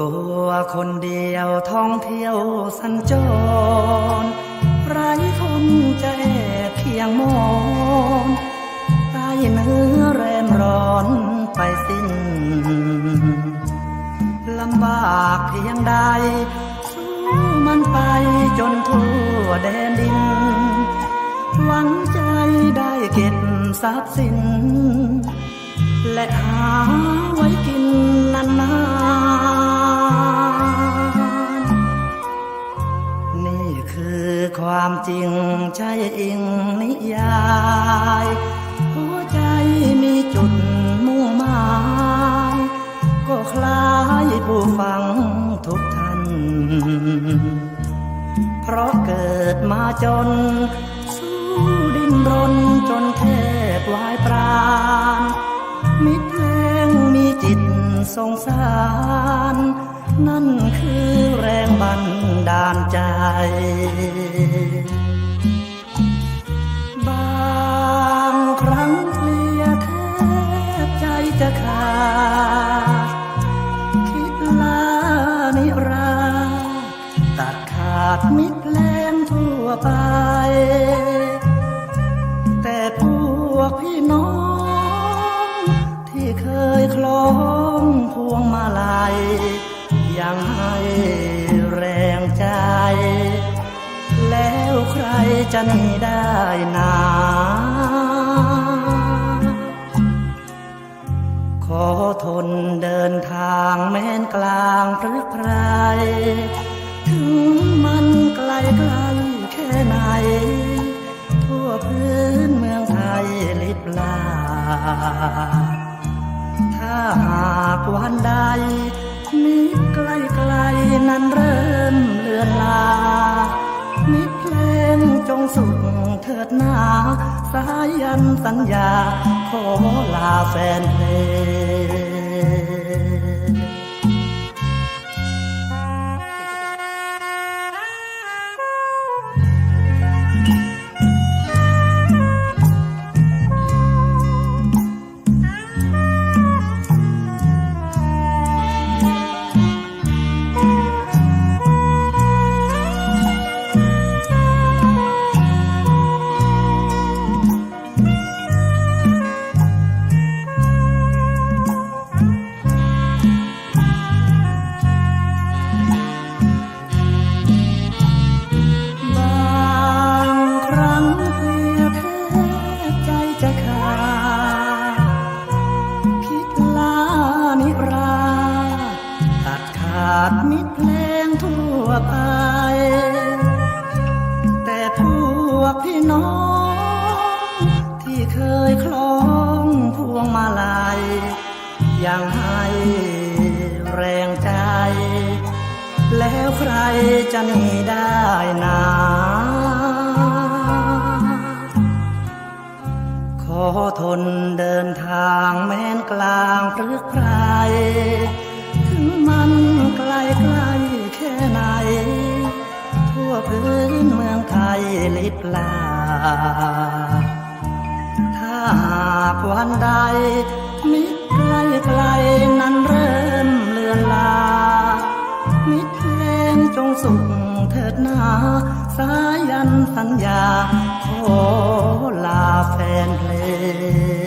ตัวคนเดียวท่องเที่ยวสัญจรไร้คนใจเพียงมองใต้เนื้อแรมร้อนไปสิ้นลำบากเพียงใดสู้มันไปจนทั่วแดนดิน หวังใจได้เก็บทรัพย์สิน และหาไว้กินนาน คือความจริงใช่อิงนิยาย หัวใจมีจุดมุ่งหมาย ก็คล้ายผู้ฟังทุกท่าน เพราะเกิดมาจน สู้ดิ้นรนจนแทบวายปราณมิตรเพลงมีจิตสงสาร นั่นคือแรงบันดาลใจ บางครั้งเพลียแทบใจจะขาด คิดลานิรา ตัดขาดมิตรเพลงทั่วไป แต่พวกพี่น้อง ที่เคยคล้องพวงมาลัย ยังให้แรงใจ แล้วใครจะหนีได้นาขอทนเดินทางแม้นกลางพรึกไพรถึงมันไกลไกลแค่ไหน ทั่วพื้นเมืองไทยลิบลา นั้นเริ่มเลือนลา มิเพลงจงสุขเถิดหนาสายันสัญญาขอลาแฟนเพลง ไป แต่พวกพี่น้อง ที่เคยคล้องพวงมาลัยยังให้แรงใจ แล้วใครจะหนีได้นาขอทนเดินทางแม้นกลางพรึกไพรถึงมันไกลไกล ลิบลา ถ้าหากวันใด มิตรไกลไกลนั้นเริ่มเลือนลา มิตรเพลงจงสุขเถิดหนา สายันสัญญา ขอลาแฟนเพลง